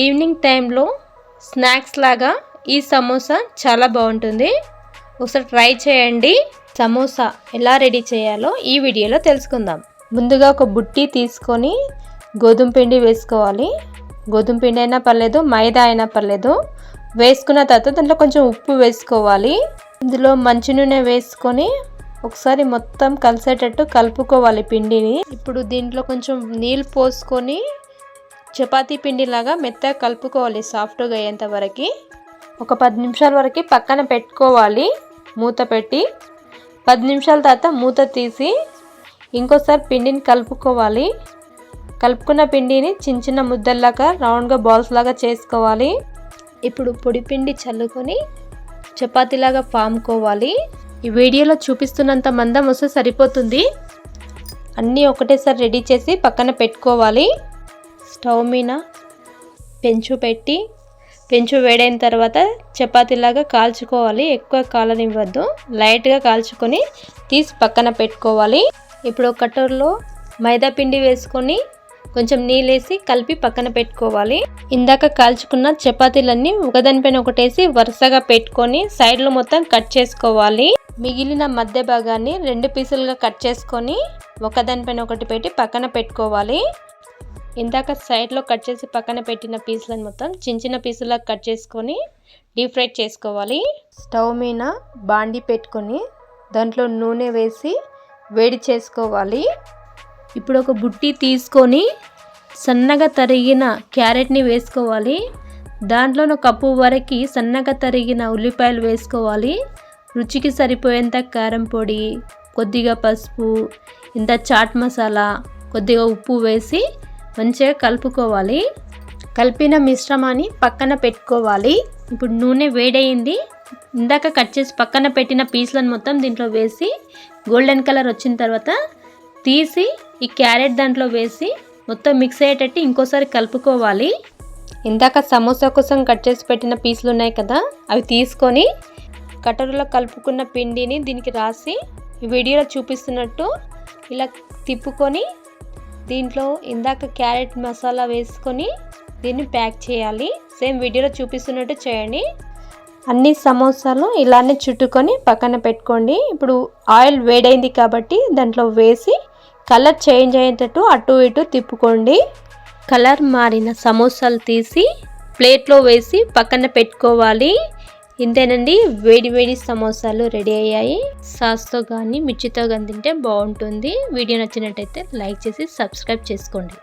Evening టైంలో snacks లాగా ఈ సమోసా చాలా బాగుంటుంది. ఒకసారి ట్రై చేయండి. సమోసా ఎలా రెడీ చేయాలో ఈ వీడియోలో తెలుసుకుందాం. ముందుగా ఒక బుట్టి తీసుకొని గోధుమ పిండి వేసుకోవాలి. గోధుమ పిండి అయినా పర్లేదు మైదా అయినా పర్లేదు. వేసుకున్న తర్వాత దాంట్లో కొంచెం ఉప్పు వేసుకోవాలి. ఇందులో మంచి నూనె వేసుకొని ఒకసారి మొత్తం కలిసేటట్టు కలుపుకోవాలి పిండిని. ఇప్పుడు దీంట్లో కొంచెం నీళ్ళు పోసుకొని చపాతీ పిండిలాగా మెత్తగా కలుపుకోవాలి సాఫ్ట్గా అయ్యేంత వరకు. ఒక పది నిమిషాల వరకు పక్కన పెట్టుకోవాలి మూత పెట్టి. పది నిమిషాల తర్వాత మూత తీసి ఇంకోసారి పిండిని కలుపుకోవాలి. కలుపుకున్న పిండిని చిన్న చిన్న ముద్దల్లాగా రౌండ్గా బాల్స్ లాగా చేసుకోవాలి. ఇప్పుడు పొడి పిండి చల్లుకొని చపాతీలాగా పాముకోవాలి ఈ వీడియోలో చూపిస్తున్నంత మందం వస్తే సరిపోతుంది. అన్నీ ఒకటేసారి రెడీ చేసి పక్కన పెట్టుకోవాలి. స్టవ్ మీద పెంచు పెట్టి పెంచు వేడైన తర్వాత చపాతీలాగా కాల్చుకోవాలి. ఎక్కువ కాలనివ్వద్దు. లైట్గా కాల్చుకొని తీసి పక్కన పెట్టుకోవాలి. ఇప్పుడు కట్టర్లో కటోర్లో మైదా పిండి వేసుకొని కొంచెం నీళ్ళేసి కలిపి పక్కన పెట్టుకోవాలి. ఇందాక కాల్చుకున్న చపాతీలన్నీ ఒకదానిపైన ఒకటేసి వరుసగా పెట్టుకొని సైడ్లో మొత్తం కట్ చేసుకోవాలి. మిగిలిన మధ్య భాగాన్ని రెండు పీసులుగా కట్ చేసుకొని ఒకదానిపైన ఒకటి పెట్టి పక్కన పెట్టుకోవాలి. ఇందాక సైడ్లో కట్ చేసి పక్కన పెట్టిన పీసులను మొత్తం చిన్న చిన్న పీసులా కట్ చేసుకొని డీప్ ఫ్రై చేసుకోవాలి. స్టవ్ మీద బాండి పెట్టుకొని దాంట్లో నూనె వేసి వేడి చేసుకోవాలి. ఇప్పుడు ఒక బుట్టి తీసుకొని సన్నగా తరిగిన క్యారెట్ని వేసుకోవాలి. దాంట్లో ఒక కప్పు వరకు సన్నగా తరిగిన ఉల్లిపాయలు వేసుకోవాలి. రుచికి సరిపోయేంత కారం పొడి కొద్దిగా పసుపు ఇంత చాట్ మసాలా కొద్దిగా ఉప్పు వేసి మంచిగా కలుపుకోవాలి. కలిపిన మిశ్రమాన్ని పక్కన పెట్టుకోవాలి. ఇప్పుడు నూనె వేడయింది. ఇందాక కట్ చేసి పక్కన పెట్టిన పీసులను మొత్తం దీంట్లో వేసి గోల్డెన్ కలర్ వచ్చిన తర్వాత తీసి ఈ క్యారెట్ దాంట్లో వేసి మొత్తం మిక్స్ అయ్యేటట్టు ఇంకోసారి కలుపుకోవాలి. ఇందాక సమోసా కోసం కట్ చేసి పెట్టిన పీసులు ఉన్నాయి కదా అవి తీసుకొని కటరులో కలుపుకున్న పిండిని దీనికి రాసి వీడియోలో చూపిస్తున్నట్టు ఇలా తిప్పుకొని దీంట్లో ఇందాక క్యారెట్ మసాలా వేసుకొని దీన్ని ప్యాక్ చేయాలి. సేమ్ వీడియోలో చూపిస్తున్నట్టు చేయండి. అన్ని సమోసాలు ఇలానే చుట్టుకొని పక్కన పెట్టుకోండి. ఇప్పుడు ఆయిల్ వేడైంది కాబట్టి దాంట్లో వేసి కలర్ చేంజ్ అయ్యేటట్టు అటు ఇటు తిప్పుకోండి. కలర్ మారిన సమోసాలు తీసి ప్లేట్లో వేసి పక్కన పెట్టుకోవాలి. ఇంతేనండి వేడి వేడి సమోసాలు రెడీ అయ్యాయి. సాస్తో కానీ మిర్చితో కానీ తింటే బాగుంటుంది. వీడియో నచ్చినట్టయితే లైక్ చేసి సబ్స్క్రైబ్ చేసుకోండి.